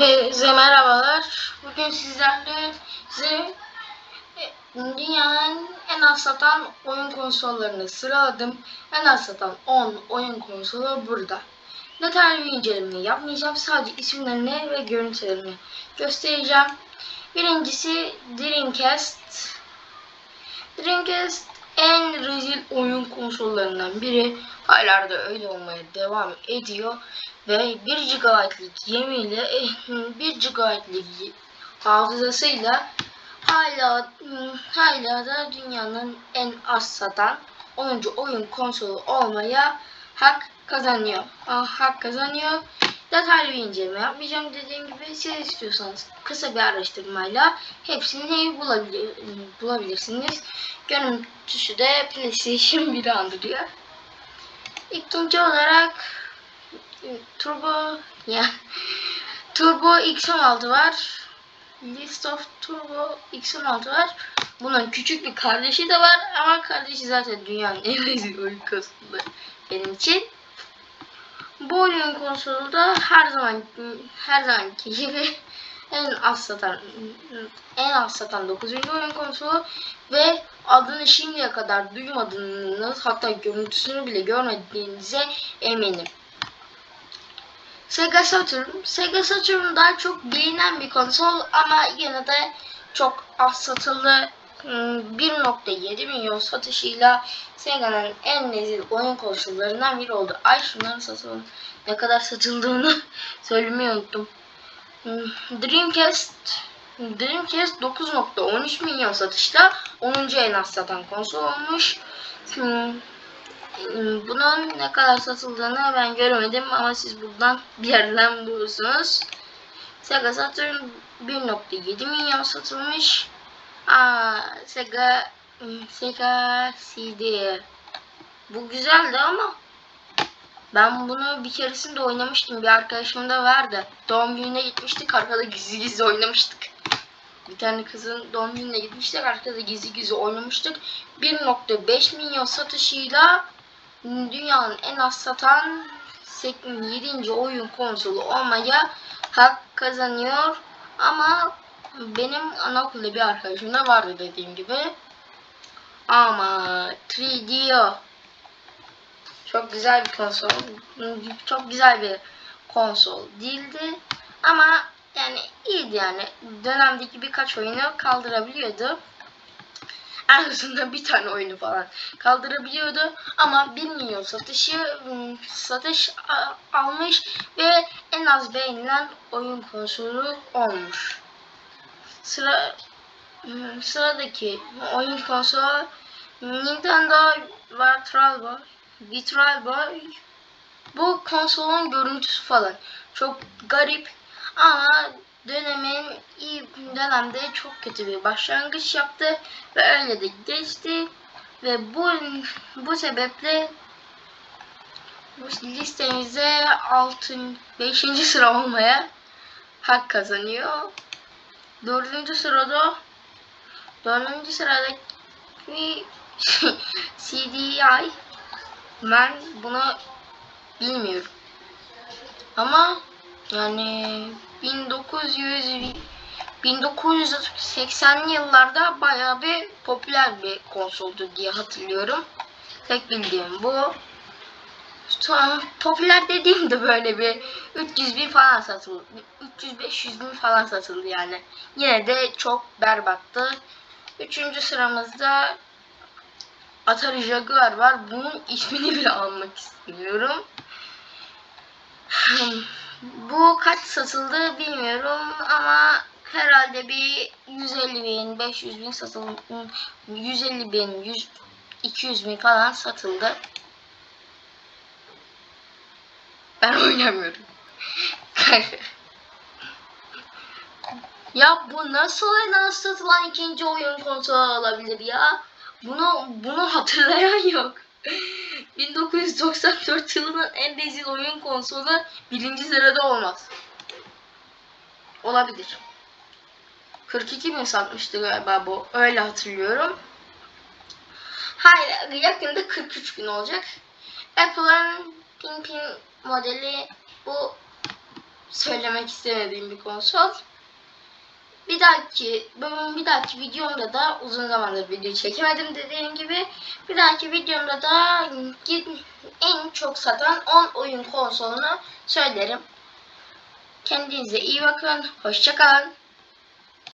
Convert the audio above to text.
Hepinize merhabalar. Bugün sizlerle size e, dünyanın en az satan oyun konsollarını sıraladım. En az satan 10 oyun konsolu burada. Detaylı bir inceleme yapmayacağım. Sadece isimlerini ve görüntülerini göstereceğim. Birincisi Dreamcast. Dreamcast en rezil oyun konsollarından biri. Hala da öyle olmaya devam ediyor. Ve 1 GB'lık yemiyle 1 GB'lık hafızasıyla hala hala da dünyanın en az satan 10. oyun konsolu olmaya hak kazanıyor. Ah, hak kazanıyor. Detaylı bir inceleme yapmayacağım dediğim gibi siz istiyorsanız kısa bir araştırmayla hepsini bulabilir, bulabilirsiniz. Görüntüsü de PlayStation 1'i andırıyor. İkinci olarak Turbo ya Turbo X16 var. List of Turbo X16 var. Bunun küçük bir kardeşi de var ama kardeşi zaten dünyanın en rezil oyun konsolu benim için. Bu oyun konsolu da her zaman her zamanki gibi en az satan en az satan 9. oyun konsolu ve adını şimdiye kadar duymadığınız hatta görüntüsünü bile görmediğinize eminim. Sega Saturn. Sega Saturn daha çok bilinen bir konsol ama yine de çok az satıldı. 1.7 milyon satışıyla Sega'nın en nezil oyun konsollarından biri oldu. Ay şunların satılın ne kadar satıldığını söylemeyi unuttum. Dreamcast Dreamcast 9.13 milyon satışta 10. en az satan konsol olmuş. Bunun ne kadar satıldığını ben göremedim ama siz buradan bir yerden bulursunuz. Sega Saturn 1.7 milyon satılmış. Aa, Sega Sega CD. Bu güzeldi ama ben bunu bir keresinde oynamıştım. Bir arkadaşım da vardı. Doğum gününe gitmiştik. Arkada gizli gizli oynamıştık. Bir tane kızın doğum gününe gitmiştik. Arkada gizli gizli oynamıştık. 1.5 milyon satışıyla dünyanın en az satan 7. oyun konsolu olmaya hak kazanıyor. Ama benim anaokulda bir arkadaşım da vardı dediğim gibi. Ama 3DO çok güzel bir konsol. Çok güzel bir konsol değildi. Ama yani iyiydi yani. Dönemdeki birkaç oyunu kaldırabiliyordu. En azından bir tane oyunu falan kaldırabiliyordu. Ama 1 milyon satışı satış almış ve en az beğenilen oyun konsolu olmuş. Sıra sıradaki oyun konsolu Nintendo Virtual Boy. Virtual Boy. Bu konsolun görüntüsü falan çok garip ama dönemin iyi dönemde çok kötü bir başlangıç yaptı ve öyle de geçti ve bu bu sebeple bu listemizde 6 5. sıra olmaya hak kazanıyor. Dördüncü sırada dördüncü sıradaki CDI ben bunu bilmiyorum. Ama yani 1900 1980'li yıllarda bayağı bir popüler bir konsoldu diye hatırlıyorum. Tek bildiğim bu. Popüler dediğimde böyle bir 300 bin falan satıldı. 300-500 bin falan satıldı yani. Yine de çok berbattı. Üçüncü sıramızda Atari Jaguar var. Bunun ismini bile almak istemiyorum. Bu kaç satıldı bilmiyorum ama herhalde bir 150 bin, 500 bin satıldı. 150 bin, 100, 200 bin falan satıldı. Ben oynamıyorum. ya bu nasıl nasıl satılan ikinci oyun konsolu olabilir ya? Bunu bunu hatırlayan yok. 1994 yılının en rezil oyun konsolu birinci sırada olmaz. Olabilir. 42 bin satmıştı galiba bu. Öyle hatırlıyorum. Hayır yakında 43 bin olacak. Apple'ın pin pin modeli bu söylemek istemediğim bir konsol. Bir dahaki bölüm bir dahaki videomda da uzun zamandır video çekemedim dediğim gibi. Bir dahaki videomda da en çok satan 10 oyun konsolunu söylerim. Kendinize iyi bakın. Hoşçakalın.